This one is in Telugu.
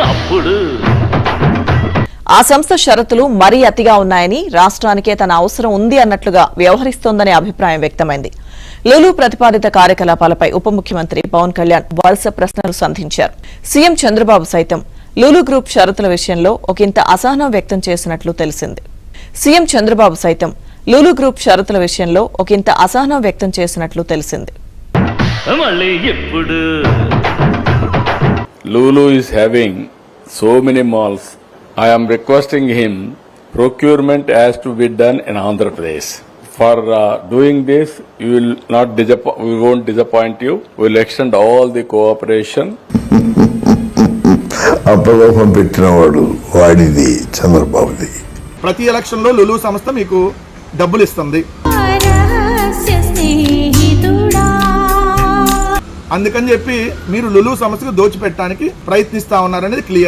అప్పుడు. ఆ సంస్థ షరతులు మరీ అతిగా ఉన్నాయని రాష్ట్రానికే తన అవసరం ఉంది అన్నట్లుగా వ్యవహరిస్తోందనే అభిప్రాయం వ్యక్తమైంది. లులు ప్రతిపాదిత కార్యకలాపాలపై ఉప ముఖ్యమంత్రి పవన్ కళ్యాణ్ వరుస ప్రశ్నలు సంధించారు. సీఎం చంద్రబాబు సైతం లులు గ్రూప్ షరతుల విషయంలో ఒకంత అసహనం వ్యక్తం చేసినట్లు తెలిసింది. సీఎం చంద్రబాబు సైతం లులు గ్రూప్ షరతుల విషయంలో ఒకంత అసహనం వ్యక్తం చేసినట్లు తెలిసింది. Lulu is having so many malls. I am requesting him procurement has to be done in Andhra Pradesh. For uh, doing this, you will not disappoint. We won't disappoint you. We will extend all the cooperation. అప్పలోపం పెట్టినవాడు వాడిది చంద్రబాబుది ప్రతి ఎలక్షన్లో లులు సంస్థ మీకు డబ్బులు ఇస్తుంది అందుకని చెప్పి మీరు లులు సంస్థకు దోచిపెట్టడానికి ప్రయత్నిస్తా ఉన్నారనేది క్లియర్